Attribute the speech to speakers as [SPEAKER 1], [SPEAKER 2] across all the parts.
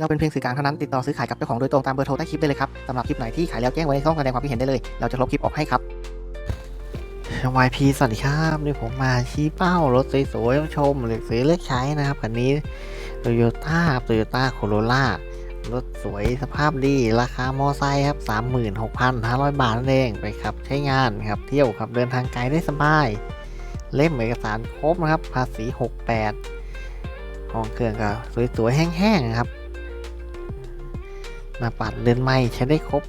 [SPEAKER 1] เราเป็นเพียงสื่อกลางเท่านั้นติดต่อซื้อขายกับเจ้าของโดยตรงตามเบอร์โทรใต้คลิปได้เลยครับสำหรับคลิปไหนที่ขายแล้วแจ้งไว้ในช่องแสดงความคิดเห็นได้เลย เราจะลบคลิปออกให้ครับ YP สวัสดีครับนี่ผมมาชี้เป้ารถสวยๆชมหรือซื้อเลือกใช้นะครับคันนี้ Toyota Toyota Corolla รถสวยสภาพดี ราคามอไซค์ครับ 36,500 บาทนั่นเองไปครับใช้งานครับเที่ยวครับเดินทางไกลได้สบาย เล่มเอกสารครบนะครับ ภาษี 68 ของเครื่องก็สวยๆแห้งๆนะครับ มาปัดเรือนไม่ใช้ได้ครบ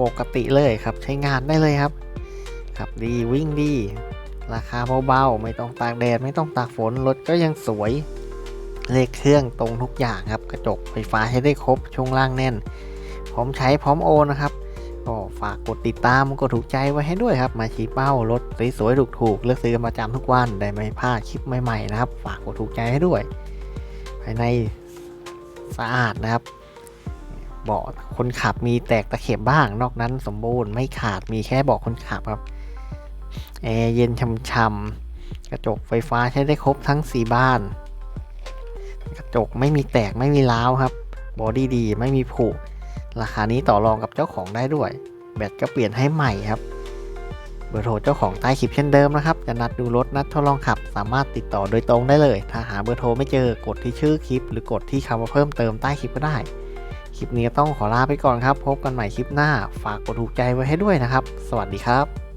[SPEAKER 1] ปกติเลยครับ ใช้งานได้เลยครับ ขับดีวิ่งดี ราคาเบาๆ ไม่ต้องตากแดด ไม่ต้องตากฝน รถก็ยังสวย เลขเครื่องตรงทุกอย่างครับ กระจกไฟฟ้าใช้ได้ครบ ช่วงล่างแน่น พร้อมใช้พร้อมโอนนะครับ ก็ฝากกดติดตามกดถูกใจไว้ให้ด้วยครับ มาชี้เป้ารถสวยๆถูกๆเลือกซื้อประจำทุกวัน ได้ไม่พลาดคลิปใหม่ๆนะครับ ฝากกดถูกใจให้ด้วย ภายในสะอาดนะครับ เบาะคนขับมีแตกตะเข็บบ้าง นอกนั้นสมบูรณ์ไม่ขาดมีแค่เบาะคนขับครับ แอร์เย็นช่ำๆกระจกไฟฟ้าใช้ได้ครบทั้ง 4 บ้าน กระจกไม่มีแตกไม่มีร้าวครับบอดี้ดีไม่มีผุราคานี้ต่อรองกับเจ้าของได้ด้วย แบตก็เปลี่ยนให้ใหม่ครับ เบอร์โทรเจ้าของใต้คลิปเช่นเดิมนะครับ จะนัดดูรถนัดทดลองขับ สามารถติดต่อโดยตรงได้เลย ถ้าหาเบอร์โทรไม่เจอกดที่ชื่อคลิป หรือกดที่คำว่าเพิ่มเติมใต้คลิปก็ได้ คลิปนี้ต้องขอลาไปก่อนครับ พบกันใหม่คลิปหน้า ฝากกดถูกใจไว้ให้ด้วยนะครับ สวัสดีครับ